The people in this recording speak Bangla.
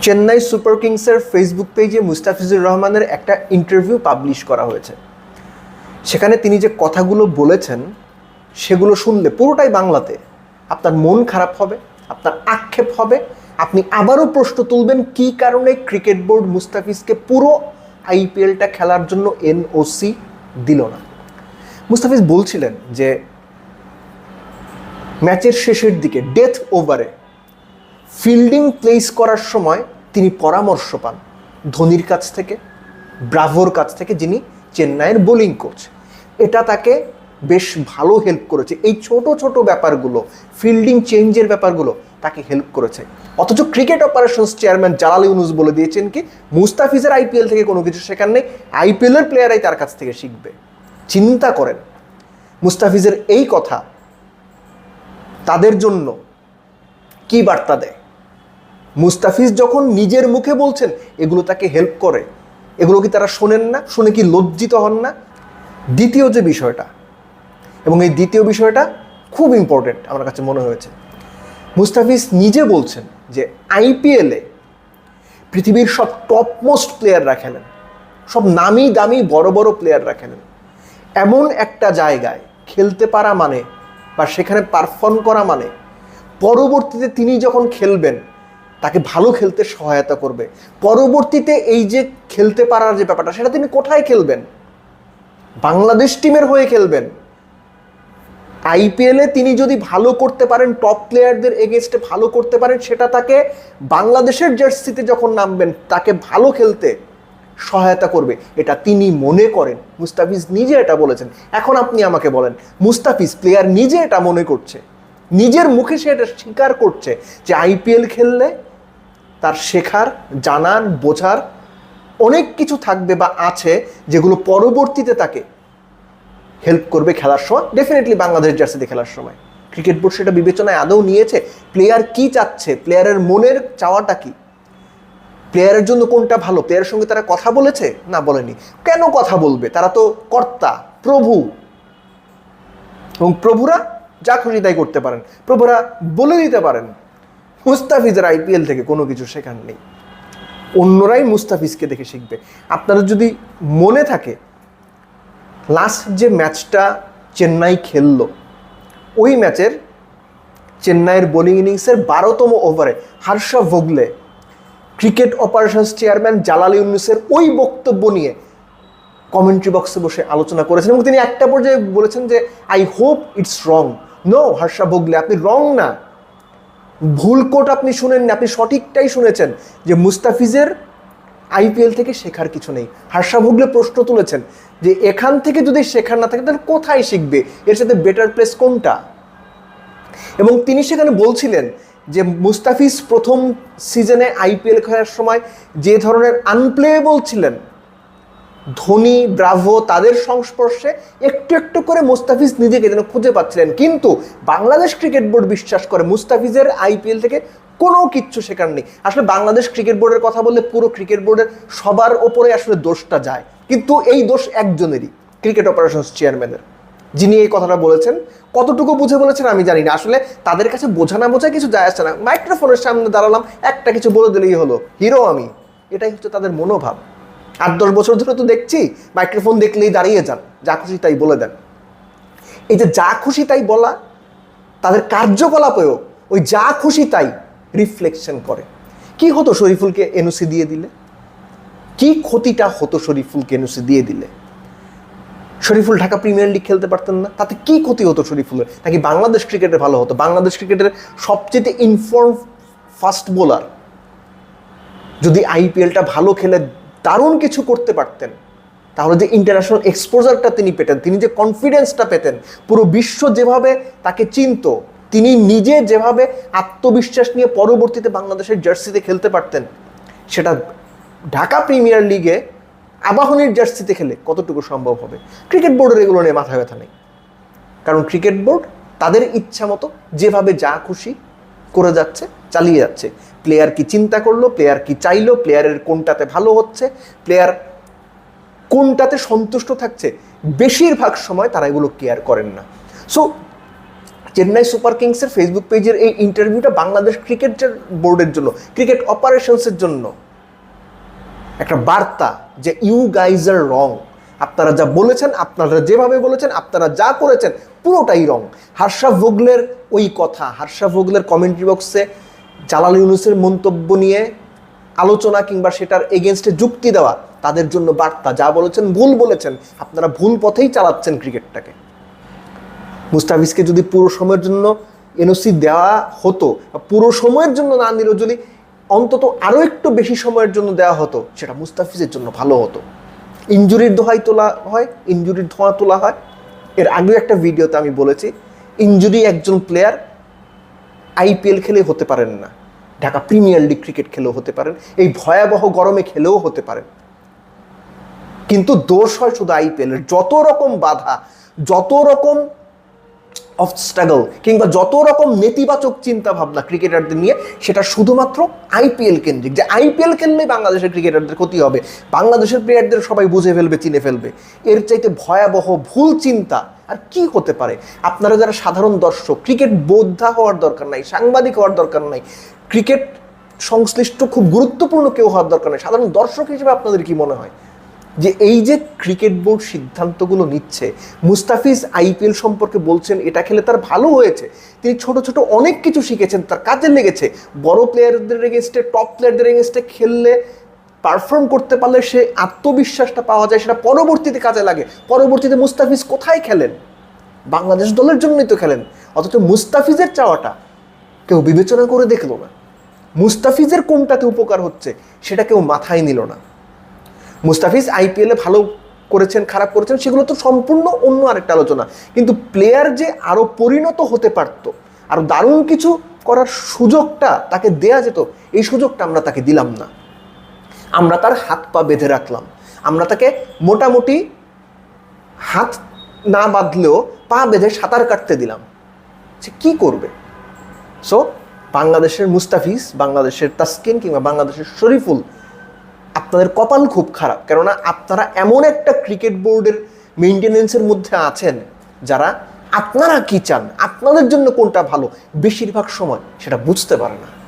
চেন্নাই সুপার কিংসের ফেসবুক পেজে মুস্তাফিজুর রহমানের একটা ইন্টারভিউ পাবলিশ করা হয়েছে। সেখানে তিনি যে কথাগুলো বলেছেন, সেগুলো শুনলে পুরোটাই বাংলাতে। আপনার মন খারাপ হবে, আপনার আক্ষেপ হবে, আপনি আবারও প্রশ্ন তুলবেন, কি কারণে ক্রিকেট বোর্ড মুস্তাফিজকে পুরো আইপিএলটা খেলার জন্য এনওসি দিল না? মুস্তাফিজ বলছিলেন যে, ম্যাচের শেষের দিকে ডেথ ওভারে ফিল্ডিং প্লেস করার সময় তিনি পরামর্শ পান ধোনির কাছ থেকে, ব্রাভোর কাছ থেকে, যিনি চেন্নাইয়ের বোলিং কোচ। এটা তাকে বেশ ভালো হেল্প করেছে। এই ছোট ছোট ব্যাপারগুলো, ফিল্ডিং চেঞ্জের ব্যাপারগুলো তাকে হেল্প করেছে। অথচ cricket operations chairman Jalal Yunus বলে দিয়েছেন কি, মুস্তাফিজের আইপিএল থেকে কোনো কিছু শেখার নেই আইপিএলের প্লেয়ারাই তার কাছ থেকে শিখবে। চিন্তা করেন, মুস্তাফিজের এই কথা তাদের জন্য কি বার্তা দেয়? মুস্তাফিজ যখন নিজের মুখে বলছেন, এগুলো তাকে হেল্প করে। এগুলো কি তারা শোনেন না? শুনে কি লজ্জিত হন না? দ্বিতীয় যে বিষয়টা, এবং এই দ্বিতীয় বিষয়টা খুব ইম্পর্টেন্ট আমার কাছে মনে হয়েছে। মুস্তাফিজ নিজে বলছেন যে আইপিএলে পৃথিবীর সব টপমোস্ট প্লেয়াররা খেলেন সব নামি দামি বড় বড় প্লেয়াররা খেলেন এমন একটা জায়গায় খেলতে পারা মানে বা সেখানে পারফর্ম করা মানে পরবর্তীতে তিনি যখন খেলবেন তাকে ভালো খেলতে সহায়তা করবে। পরবর্তীতে এই যে খেলতে পারার যে ব্যাপারটা, সেটা তিনি কোথায় খেলবেন? বাংলাদেশ টিমের হয়ে খেলবেন। আইপিএলে তিনি যদি ভালো করতে পারেন, টপ প্লেয়ারদের এগেনস্টে ভালো করতে পারেন, সেটা তাকে বাংলাদেশের জার্সিতে যখন নামবেন, তাকে ভালো খেলতে সহায়তা করবে। এটা তিনি মনে করেন। মুস্তাফিজ নিজে এটা বলেছেন। এখন আপনি আমাকে বলেন, মুস্তাফিজ, প্লেয়ার নিজে এটা মনে করছে? নিজের মুখে সে এটা স্বীকার করছে যে আইপিএল খেললে তার শেখার, জানার, বোঝার অনেক কিছু থাকবে বা আছে যেগুলো পরবর্তীতে তাকে হেল্প করবে খেলার সময়। ডেফিনেটলি বাংলাদেশ জার্সিতে খেলার সময়। ক্রিকেট বোর্ড সেটা বিবেচনায় আদৌ নিয়েছে? প্লেয়ার কি চাচ্ছে? প্লেয়ারের মনের চাওয়াটা কি? প্লেয়ারের জন্য কোনটা ভালো? প্লেয়ারের সঙ্গে তারা কথা বলেছে? না, বলেনি। কেন কথা বলবে? তারা তো কর্তা, প্রভু। এবং প্রভুরা যা খুশি তাই করতে পারেন। প্রভুরা বলে দিতে পারেন। মুস্তাফিজের আইপিএল থেকে কোনো কিছু শেখার নেই। অন্যরাই মুস্তাফিজকে দেখে শিখবে। আপনারা যদি মনে থাকে লাস্ট যে ম্যাচটা চেন্নাই খেললো, ওই ম্যাচের চেন্নাইয়ের বোলিং ইনিংসের বারোতম ওভারে Harsha Bhogle cricket operations chairman Jalal ইউনুসের ওই বক্তব্য নিয়ে কমেন্ট্রি বক্সে বসে আলোচনা করেছেন এবং তিনি একটা পর্যায়ে বলেছেন যে I hope it's wrong no Harsha Bhogle, আপনি রং না। ভুল কোট আপনি শুনেননি, আপনি সঠিকটাই শুনেছেন যে মুস্তাফিজের আইপিএল থেকে শেখার কিছু নেই। হার্ষা ভোগলে প্রশ্ন তুলেছেন যে এখান থেকে যদি শেখার না থাকে, তাহলে কোথায় শিখবে? এর সাথে বেটার প্লেস কোনটা? এবং তিনি সেখানে বলছিলেন যে মুস্তাফিজ প্রথম সিজনে আইপিএল খেলার সময় যে ধরনের আনপ্লেয়েবল ছিলেন ধোনি, ব্রাভো, তাদের সংস্পর্শে একটু একটু করে মুস্তাফিজ নিজেকে যেন খুঁজে পাচ্ছিলেন। কিন্তু বাংলাদেশ ক্রিকেট বোর্ড বিশ্বাস করে মুস্তাফিজের আইপিএল থেকে কোনো কিচ্ছু শেখার নেই। আসলে বাংলাদেশ ক্রিকেট বোর্ডের কথা বললে পুরো ক্রিকেট বোর্ডের সবার ওপরে আসলে দোষটা যায়। কিন্তু এই দোষ একজনেরই ক্রিকেট অপারেশনস চেয়ারম্যানের, যিনি এই কথাটা বলেছেন। কতটুকু বুঝে বলেছেন আমি জানি না। আসলে তাদের কাছে বোঝা না বোঝা কিছু যায় আসছে না। মাইক্রোফোনের সামনে দাঁড়ালাম, একটা কিছু বলে দিলেই হলো। হিরো আমি, এটাই হচ্ছে তাদের মনোভাব। আট, দশ বছর ধরে তো দেখছি মাইক্রোফোন দেখলেই দাঁড়িয়ে যান, যা খুশি তাই বলে দেন। এই যে যা খুশি তাই বলা, তাদের কার্যকলাপেও ওই যা খুশি তাই রিফ্লেকশন করে। কি হতো শরীফুলকে এনওসি দিয়ে দিলে? কি ক্ষতিটা হতো শরীফুলকে এনওসি দিয়ে দিলে? শরীফুল ঢাকা প্রিমিয়ার লিগ খেলতে পারতেন না, তাতে কি ক্ষতি হতো শরীফুলের? নাকি বাংলাদেশ ক্রিকেটে ভালো হতো? বাংলাদেশ ক্রিকেটের সবচেয়ে ইনফর্ম ফাস্ট বোলার যদি আইপিএলটা ভালো খেলে দারুণ কিছু করতে পারতেন। তাহলে যে ইন্টারন্যাশনাল এক্সপোজারটা তিনি পেতেন, তিনি যে কনফিডেন্সটা পেতেন, পুরো বিশ্ব যেভাবে তাকে চিনত, তিনি নিজে যেভাবে আত্মবিশ্বাস নিয়ে পরবর্তীতে বাংলাদেশের জার্সিতে খেলতে পারতেন, সেটা ঢাকা প্রিমিয়ার লিগে আবাহনীর জার্সিতে খেলে কতটুকু সম্ভব হবে? ক্রিকেট বোর্ডের এগুলো নিয়ে মাথা ব্যথা নেই। কারণ ক্রিকেট বোর্ড তাদের ইচ্ছা মতো যেভাবে যা খুশি করে যাচ্ছে, চালিয়ে যাচ্ছে। প্লেয়ার কি চিন্তা করল প্লেয়ার কি চাইলো প্লেয়ারের কোনটাতে ভালো হচ্ছে প্লেয়ার কোনটাতে সন্তুষ্ট থাকছে, বেশিরভাগ সময় তারা এগুলো কেয়ার করেন না। সো চেন্নাই সুপার কিংসের ফেসবুক পেজের এই ইন্টারভিউটা বাংলাদেশ ক্রিকেটের বোর্ডের জন্য ক্রিকেট অপারেশনসের জন্য। একটা বার্তা যে ইউ গাইজ আর রং আপনারা যা বলেছেন, আপনারা যেভাবে বলেছেন, আপনারা যা করেছেন পুরোটাই রং। হার্ষা ভোগলের ওই কথা, হার্ষা ভোগলের কমেন্ট্রি বক্সে জালাল ইউনুসের মন্তব্য নিয়ে আলোচনা কিংবা সেটার এগেনস্টে যুক্তি দেওয়া, তাদের জন্য বার্তা। যা বলেছেন, ভুল বলেছেন, আপনারা ভুল পথেই চালাচ্ছেন ক্রিকেটটাকে। মুস্তাফিজকে যদি পুরো সময়ের জন্য এনওসি দেওয়া হতো পুরো সময়ের জন্য না নিলেও যদি অন্তত আরও একটু বেশি সময়ের জন্য দেওয়া হতো, সেটা মুস্তাফিজের জন্য ভালো হতো। ইঞ্জুরির দোহাই তোলা হয়, ইঞ্জুরির ধোঁয়া তোলা হয়। এর আগেও একটা ভিডিওতে আমি বলেছি ইঞ্জুরি একজন প্লেয়ার আইপিএল খেলে হতে পারেন না। ঢাকা প্রিমিয়ার লিগ ক্রিকেট খেলেও হতে পারেন, এই ভয়াবহ গরমে খেলেও হতে পারেন। কিন্তু দোষ হয় শুধু আইপিএলের যত রকম বাধা, যত রকম অবস্ট্রাগল কিংবা যত রকম নেতিবাচক চিন্তা ভাবনা ক্রিকেটারদের নিয়ে, সেটা শুধুমাত্র আইপিএল কেন্দ্রিক। যে আইপিএল খেললেই বাংলাদেশের ক্রিকেটারদের ক্ষতি হবে, বাংলাদেশের প্লেয়ারদের সবাই বুঝে ফেলবে, চিনে ফেলবে। এর চাইতে ভয়াবহ ভুল চিন্তা আর কি হতে পারে? আপনারা যারা সাধারণ দর্শক, ক্রিকেট বোদ্ধা হওয়ার দরকার নাই, সাংবাদিক হওয়ার দরকার নাই, ক্রিকেট সংশ্লিষ্ট খুব গুরুত্বপূর্ণ কেউ হওয়ার দরকার নেই, সাধারণ দর্শক হিসেবে আপনাদের কি মনে হয়? যে এই যে ক্রিকেট বোর্ড সিদ্ধান্তগুলো নিচ্ছে, মুস্তাফিজ আইপিএল সম্পর্কে বলছেন, এটা খেলে তার ভালো হয়েছে। তিনি ছোট ছোট অনেক কিছু শিখেছেন, তার কাজে লেগেছে। বড় প্লেয়ারদের এগেনস্টে টপ প্লেয়ারদের এগেনস্টে খেললে পারফর্ম করতে পারলে সে আত্মবিশ্বাসটা পাওয়া যায়, সেটা পরবর্তীতে কাজে লাগে। পরবর্তীতে মুস্তাফিজ কোথায় খেলেন? বাংলাদেশ দলের জন্যই তো খেলেন। অথচ মুস্তাফিজের চাওয়াটা কেউ বিবেচনা করে দেখল না। মুস্তাফিজের কোনটাতে উপকার হচ্ছে, সেটা কেউ মাথায় নিল না। মুস্তাফিজ আইপিএলে ভালো করেছেন, খারাপ করেছেন, সেগুলো তো সম্পূর্ণ অন্য আরেকটা আলোচনা। কিন্তু প্লেয়ার যে আরও পরিণত হতে পারত আরও দারুণ কিছু করার সুযোগটা তাকে দেয়া যেত, এই সুযোগটা আমরা তাকে দিলাম না। আমরা তার হাত পা বেঁধে রাখলাম। আমরা তাকে মোটামুটি হাত না বাঁধলেও পা বেঁধে সাঁতার কাটতে দিলাম। সে কি করবে? সো বাংলাদেশের মুস্তাফিজ, বাংলাদেশের তাসকিন কিংবা বাংলাদেশের শরীফুল আপনাদের কপাল খুব খারাপ। কেননা আপনারা এমন একটা ক্রিকেট বোর্ডের মেনটেনেন্সের মধ্যে আছেন যারা আপনারা কি চান? আপনাদের জন্য কোনটা ভালো? বেশিরভাগ সময় সেটা বুঝতে পারে না।